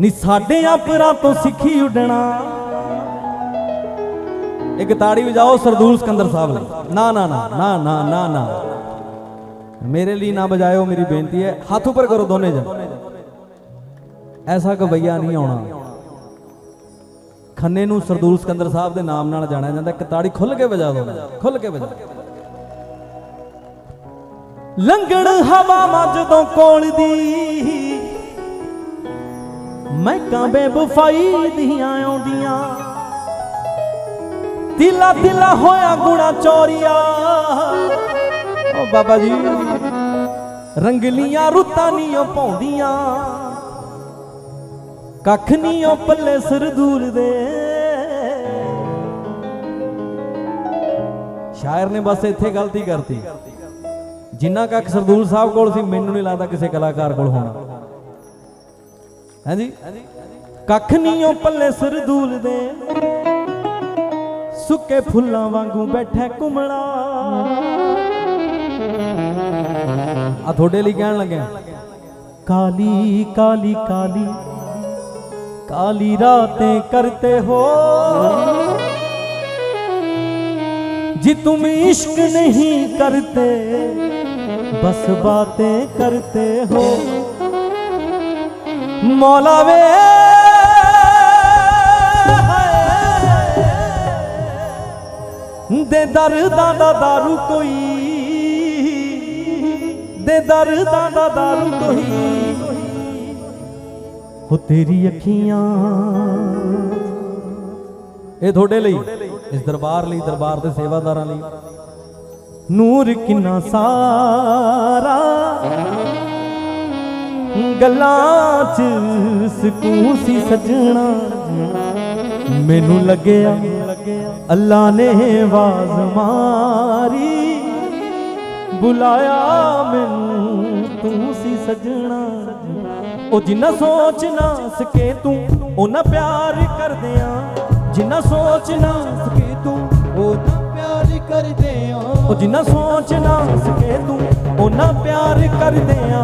ਨੀ ਸਾਡੇ ਆਪਰਾਂ ਤੋਂ ਸਿੱਖੀ ਉੱਡਣਾ। ਇੱਕ ਤਾੜੀ ਵਜਾਓ ਸਰਦੂਲ ਸਿਕੰਦਰ ਸਾਹਿਬ ਲਈ ਨਾ ਨਾ ਨਾ ਨਾ ਨਾ ਨਾ ਨਾ। ਮੇਰੇ ਲਈ ਨਾ ਬਜਾਇਓ ਮੇਰੀ ਬੇਨਤੀ ਹੈ। ਹੱਥ ਉੱਪਰ ਕਰੋ ਦੋਨੇ ਜਣ। ਐਸਾ ਕਵਈਆ ਨਹੀਂ ਆਉਣਾ। ਖੰਨੇ ਨੂੰ ਸਰਦੂਲ ਸਕੰਦਰ ਸਾਹਿਬ ਦੇ ਨਾਮ ਨਾਲ ਜਾਣਿਆ ਜਾਂਦਾ। ਇੱਕ ਤਾੜੀ ਖੁੱਲ ਕੇ ਵਜਾ ਦੋ। ਖੁੱਲ ਕੇ ਵਜਾ। ਲੰਗਣ ਹਵਾ ਜਦੋਂ ਕੋਲ ਦੀ ਮੈਂ ਕਾਂ ਬੇਵਫਾਈ ਦੀਆਂ ਆਉਂਦੀਆਂ। ਤਿਲਾ ਤਿਲਾ ਹੋਇਆ ਗੁਣਾ ਚੋਰੀਆ। ਓ ਬਾਬਾ ਜੀ, ਰੰਗਲੀਆਂ ਰੁੱਤਾਂ ਨੀਓ ਪਾਉਂਦੀਆਂ। ਕੱਖ ਨੀਓ ਪੱਲੇ ਸਰਦੂਲ ਦੇ। ਸ਼ਾਇਰ ਨੇ ਬਸ ਇੱਥੇ ਗਲਤੀ ਕਰਤੀ। ਜਿੰਨਾ ਕੱਖ ਸਰਦੂਲ ਸਾਹਿਬ ਕੋਲ ਸੀ, ਮੈਨੂੰ ਨਹੀਂ ਲੱਗਦਾ ਕਿਸੇ ਕਲਾਕਾਰ ਕੋਲ ਹੋਣਾ। ਹਾਂਜੀ ਕੱਖ ਨੀਓ ਪੱਲੇ ਸਰਦੂਲ ਦੇ ਸੁੱਕੇ ਫੁੱਲਾਂ ਵਾਂਗੂ ਬੈਠਾ ਕੁਮਲਾ ਆ ਤੁਹਾਡੇ ਲਈ ਕਹਿਣ ਲੱਗਿਆ ਕਾਲੀ ਕਾਲੀ ਕਾਲੀ काली रातें करते हो जी तुम इश्क नहीं करते बस बातें करते हो मौला वे दे दर्दा दा दारू कोई दे दर्दा दा दारू कोई ਹੋ ਤੇਰੀ ਅੱਖੀਆਂ ਇਹ ਤੁਹਾਡੇ ਲਈ ਇਸ ਦਰਬਾਰ ਲਈ ਦਰਬਾਰ ਦੇ ਸੇਵਾਦਾਰਾਂ ਲਈ ਨੂਰ ਕਿੰਨਾ ਸਾਰਾ ਗੱਲਾਂ 'ਚ ਸਕੂਨ ਸੀ ਸਜਣਾ। ਮੈਨੂੰ ਲੱਗਿਆ ਅੱਲਾ ਨੇ ਆਵਾਜ਼ ਮਾਰੀ। ਬੁਲਾਇਆ ਮੈਨੂੰ, ਤੂੰ ਸੀ ਸਜਣਾ। ਉਹ ਜਿੰਨਾ ਸੋਚ ਨਾ ਸਕੇ ਤੂੰ ਉਹਨਾਂ ਪਿਆਰ ਕਰਦਿਆਂ। ਜਿੰਨਾ ਸੋਚ ਨਾ ਸਕੇ ਤੂੰ ਉਹਨਾਂ ਪਿਆਰ ਕਰਦੇ ਆ ਉਹ ਜਿੰਨਾ ਸੋਚ ਨਾ ਸਕੇ ਤੂੰ ਉਹਨਾਂ ਪਿਆਰ ਕਰਦਿਆਂ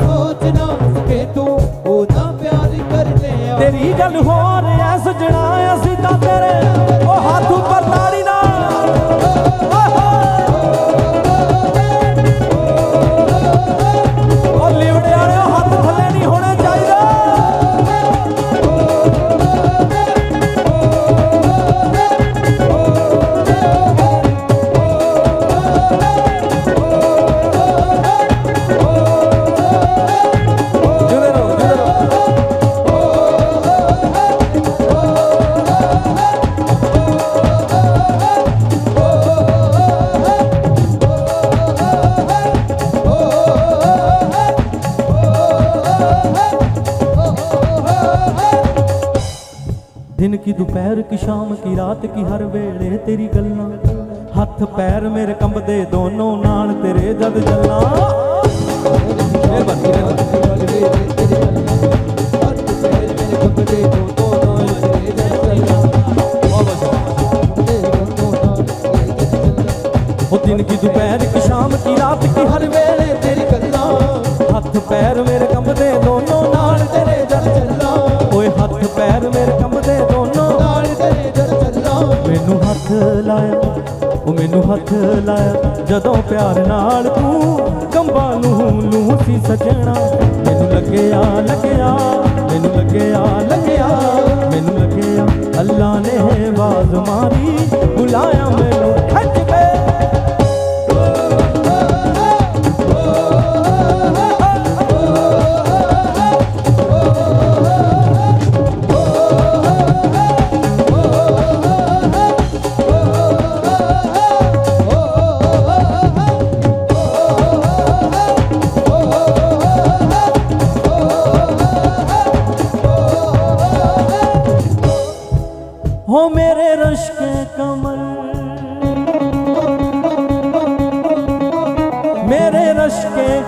ਸੋਚ ਨਾ ਸਕੇ ਤੂੰ ਉਹਨਾਂ ਪਿਆਰ ਕਰਦੇ ਆ ਤੇਰੀ ਗੱਲ ਹੋ ਰਿਆ ਸਜਣਾ ਅਸੀਂ ਤਾਂ ਤੇਰੇ ਦਿਨ ਕੀ ਦੁਪਹਿਰ ਕੀ ਸ਼ਾਮ ਕੀ ਰਾਤ ਕੀ ਹਰ ਵੇਲੇ ਤੇਰੀ ਗੱਲਾਂ। ਹੱਥ ਪੈਰ ਮੇਰੇ ਕੰਬਦੇ ਦੋਨੋਂ ਨਾਲ ਤੇਰੇ ਜਦ ਚੱਲਾਂ ਮੇਰੇ ਬੱਤੀ ਨੇ ਜਦੋਂ ਪਿਆਰ ਨਾਲ ਤੂੰ ਕੰਬਾਂ ਨੂੰ ਲੂ ਸੀ ਸਜਣਾ, ਮੈਨੂੰ ਲੱਗਿਆ ਲੱਗਿਆ, ਮੈਨੂੰ ਲੱਗਿਆ ਲੱਗਿਆ, ਮੈਨੂੰ ਲੱਗਿਆ, ਅੱਲਾ ਨੇ ਆਵਾਜ਼ ਮਾਰੀ, ਬੁਲਾਇਆ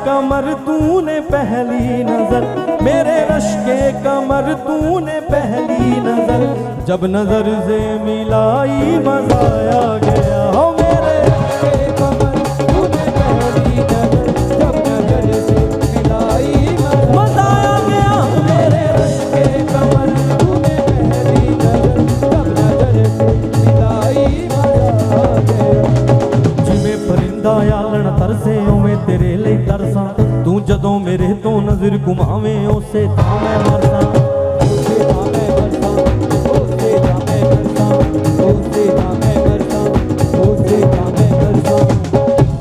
कमर तूने पहली नजर मेरे रश के कमर तूने पहली नजर जब नजर से मिलाई मजाया गया हो मेरे कमर तूने पहली नजर जब नजर से मिलाई मजाया गया मेरे रश के कमर तूने पहली नजर जब नजर से मिलाई मजाया गया ਉਸੇ ਦਾ ਮੈਂ ਮਰਦਾ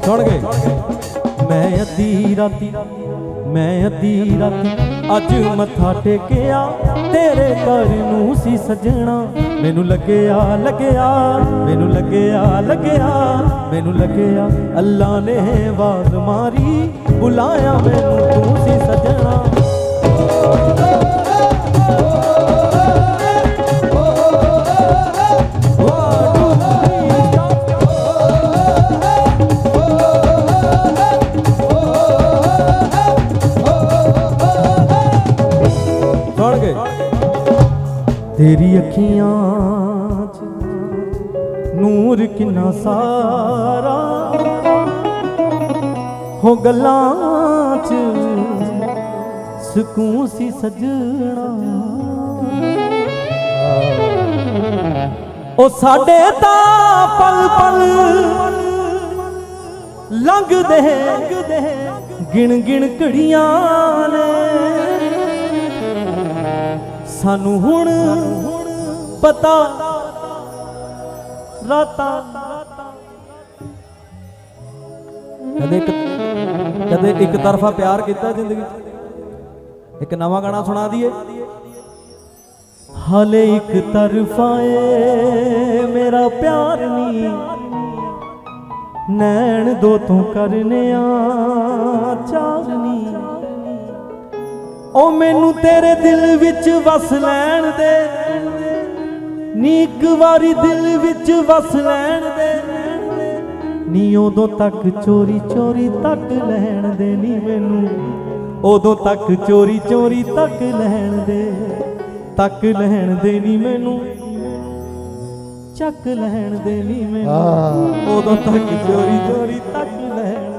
ਸੁਣ ਗਏ। ਮੈਂ ਅੱਧੀ ਰਾਤੀ ਮੈਂ ਅੱਧੀ ਰਾਤੀ ਅੱਜ ਮੱਥਾ ਟੇਕਿਆ, ਤੇਰੇ ਘਰ ਨੂੰ ਸੀ ਸਜਣਾ। ਮੈਨੂੰ ਲੱਗਿਆ ਲੱਗਿਆ, ਮੈਨੂੰ ਲੱਗਿਆ ਲੱਗਿਆ, ਮੈਨੂੰ ਲੱਗਿਆ ਅੱਲਾ ਨੇ ਆਵਾਜ਼ ਮਾਰੀ, ਬੁਲਾਇਆ ਮੈਨੂੰ ਤੂੰ ਸੀ ਸਜਣਾ। ਤੇਰੀ ਅੱਖੀਆਂ 'ਚ ਨੂਰ ਕਿੰਨਾ ਸਾਰਾ। ਹੋ ਗੱਲਾਂ 'ਚ ਸਕੂਨ ਸੀ ਸਜਣਾ। ਉਹ ਸਾਡੇ ਤਾਂ ਪਲ ਪਲ ਲੰਘਦੇ, ਗਿਣ ਗਿਣ ਘੜੀਆਂ ਨੇ। ਸਾਨੂੰ ਹੁਣ ਪਤਾ ਰਾਤਾਂ ਕਦੇ ਇੱਕ ਕਦੇ ਇੱਕ ਤਰਫਾ ਪਿਆਰ ਕੀਤਾ ਜ਼ਿੰਦਗੀ 'ਚ। ਇੱਕ ਨਵਾਂ ਗਾਣਾ ਸੁਣਾ ਦਈਏ। ਹਲੇ ਇੱਕ ਤਰਫਾ ਏ ਮੇਰਾ ਪਿਆਰ ਨਹੀਂ ਨੈਣ ਦੋ ਤੂੰ ਕਰਨੇ ਚਾਰਨੀ ਉਹ ਮੈਨੂੰ ਤੇਰੇ ਦਿਲ ਵਿੱਚ ਵਸ ਲੈਣ ਦੇ। ਨੀ ਇੱਕ ਵਾਰੀ ਦਿਲ ਵਿੱਚ ਵਸ ਲੈਣ ਦੇ। ਨੀ ਉਦੋਂ ਤੱਕ ਚੋਰੀ ਚੋਰੀ ਤੱਕ ਲੈਣ ਦੇ। ਨੀ ਮੈਨੂੰ ਉਦੋਂ ਤੱਕ ਚੋਰੀ ਚੋਰੀ ਤੱਕ ਲੈਣ ਦੇ। ਤੱਕ ਲੈਣ ਦੇ ਨੀ ਮੈਨੂੰ ਚੱਕ ਲੈਣ ਦੇ ਨੀ ਮੈਨੂੰ। ਉਦੋਂ ਤੱਕ ਚੋਰੀ ਚੋਰੀ ਤੱਕ ਲੈਣ